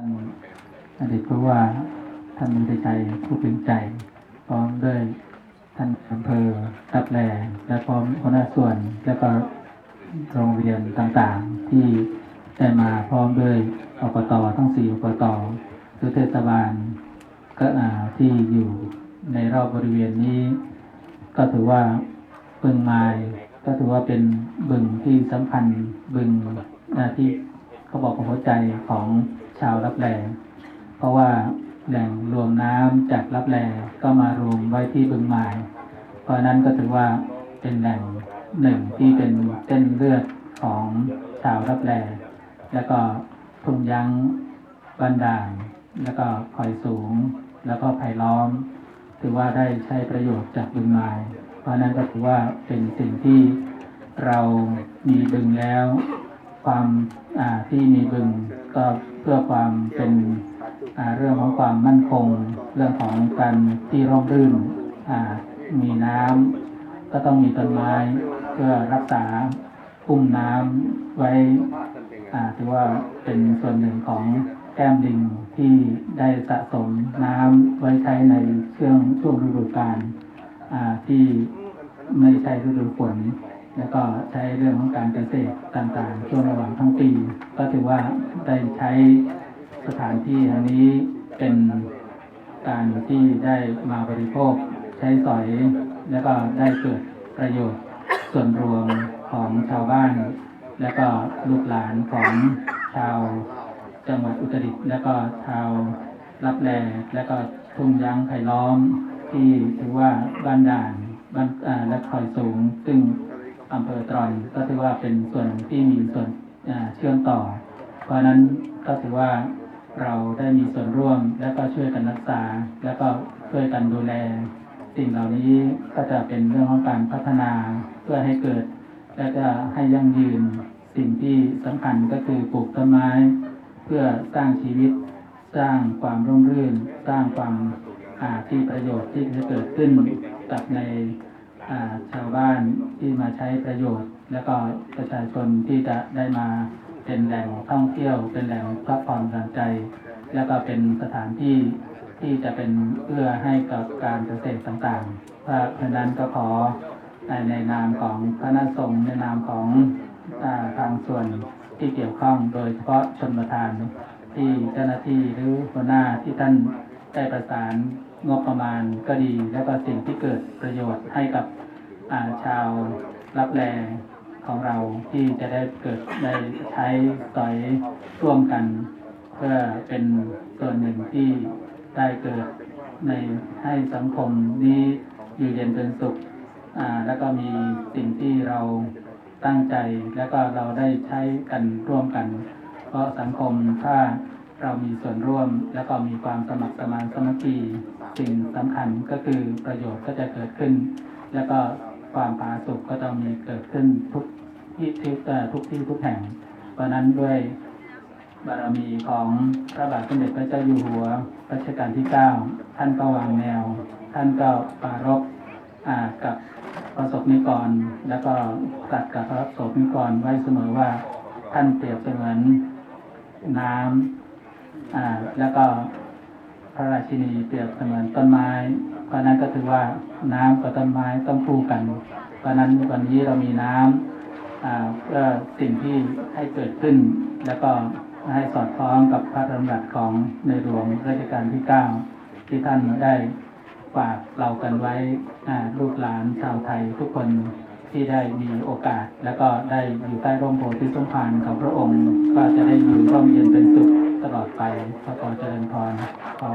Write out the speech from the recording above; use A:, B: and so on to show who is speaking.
A: ท่านอดีตผู้ว่าท่านมุตชัยผู้เป็นใจ พร้อมด้วยท่านอำเภอตับแลและพร้อมหัวหน้าส่วนและก็โรงเรียนต่างๆ ที่ได้มาพร้อมด้วยอบตทั้งสี่อบตหรือเทศบาลก็อาที่อยู่ในรอบบริเวณนี้ ก็ถือว่าบึงไม้ก็ถือว่าเป็นบึงที่สำคัญบึงที่เขาบอกว่าหัวใจของ ชาวรับแลเพราะว่าแหล่งรวมน้ำจากรับแลก็มารวมไว้ที่บึงไม้เพราะนั้นก็ถือว่าเป็นแหล่งหนึ่งที่เป็นเส้นเลือดของชาวรับแลแล้วก็ทุ่งยั้งบันดาลแล้วก็คอยสูง แล้วก็ไผ่ล้อม ถือว่าได้ใช้ประโยชน์จากบึงไม้เพราะนั้นก็ถือว่าเป็นสิ่งที่เรามีบึงแล้ว ความที่มีบึงก็ พื่อความเป็นเรื่องของความมั่นคง เรื่องของการที่ร่มรื่นมีน้ำก็ต้องมีต้นไม้เพื่อรักษาอุ้มน้ำไว้ถือว่าเป็นส่วนหนึ่งของแก้มลิงที่ได้สะสมน้ำไว้ใช้ในช่วงช่วงฤดูกาลที่ไม่ใช่ฤดูฝน แล้วก็ใช้เรื่องของการเกษตรต่างๆ ช่วงระหว่างทั้งปี ก็ถือว่าได้ใช้สถานที่แห่งนี้เป็นการที่ได้มาบริโภค ใช้สอย แล้วก็ได้เกิดประโยชน์ส่วนรวมของชาวบ้าน และก็ลูกหลานของชาวจังหวัดอุตรดิตถ์และก็ชาวรับแลและก็ทุ่งยางไผ่ล้อม ที่ถือว่าบ้านด่านบ้านอ่าและคอยสูงซึ่ง อำเภอตรอนก็ถือว่าเป็นส่วนที่มีส่วนเชื่อมต่อ เพราะนั้นก็ถือว่าเราได้มีส่วนร่วมและก็ช่วยกันรักษา แล้วก็ช่วยกันดูแล สิ่งเหล่านี้ก็จะเป็นเรื่องของการพัฒนาเพื่อให้เกิด และก็ให้ยั่งยืนสิ่งที่สำคัญก็คือปลูกต้นไม้ เพื่อสร้างชีวิต สร้างความร่มรื่น สร้างความอ่าที่ประโยชน์ที่จะเกิดขึ้นกับใน ชาวบ้านที่มาใช้ประโยชน์ แล้วก็ประชาชนที่จะได้มาเป็นแหล่งท่องเที่ยว เป็นแหล่งพักผ่อนหย่อนใจ แล้วก็เป็นสถานที่ที่จะเป็นเอื้อให้กับการเกษตรต่างๆ เพราะฉะนั้นก็ขอในนามของคณะสงฆ์ในนามของอทางส่วนที่เกี่ยวข้องโดยเฉพาะชนประทานที่เจ้าหน้าที่หรือหัวหน้าที่ท่านได้ประสาน งบประมาณก็ดี แล้วก็สิ่งที่เกิดประโยชน์ให้กับาชาวรับแรงของเราที่จะได้เกิดได้ใช้สอยร่วมกัน เพื่อเป็นส่วนหนึ่งที่ได้เกิดในให้สังคมนี้อยู่เย็นเป็นสุขแล้วก็มีสิ่งที่เราตั้งใจ แล้วก็เราได้ใช้กันร่วมกัน เพราะสังคมถ้า เรามีส่วนร่วมแล้วก็มีความสมัครสมานสมัคคีสิ่งสำคัญก็คือประโยชน์ก็จะเกิดขึ้น แล้วก็ความผาสุกก็จะมีเกิดขึ้นทุกที่ทุกทุกที่ทุกแห่ง เพราะนั้นด้วยบารมีของพระบาทสมเด็จพระเจ้าอยู่หัวรัชกาลที่9ท่านก็วางแนว ท่านก็ปรารภอ่ากับประสบนิกร แล้วก็ตัดกับพระประสบนิกรไว้เสมอว่า ท่านเปรียบเสมือนน้ำ อ่า แล้วก็พระราชินีเปรียบเสมือนต้นไม้ เพราะนั้นก็ถือว่าน้ำกับต้นไม้ต้องคู่กัน เพราะนั้นวันนี้เรามีน้ำอ่าเพื่อสิ่งที่ให้เกิดขึ้น แล้วก็ให้สอดคล้องกับพระดำรัสของในหลวงรัชกาลที่9ที่ท่านได้ฝากเรากันไว้ลูกหลานชาวไทยทุกคนที่ได้มีโอกาส แล้วก็ได้อยู่ใต้ร่มโพธิสมภารของพระองค์ ก็จะได้อยู่ร่มเย็นเป็นสุข ตลอดไปขอขอเจริญพรขอ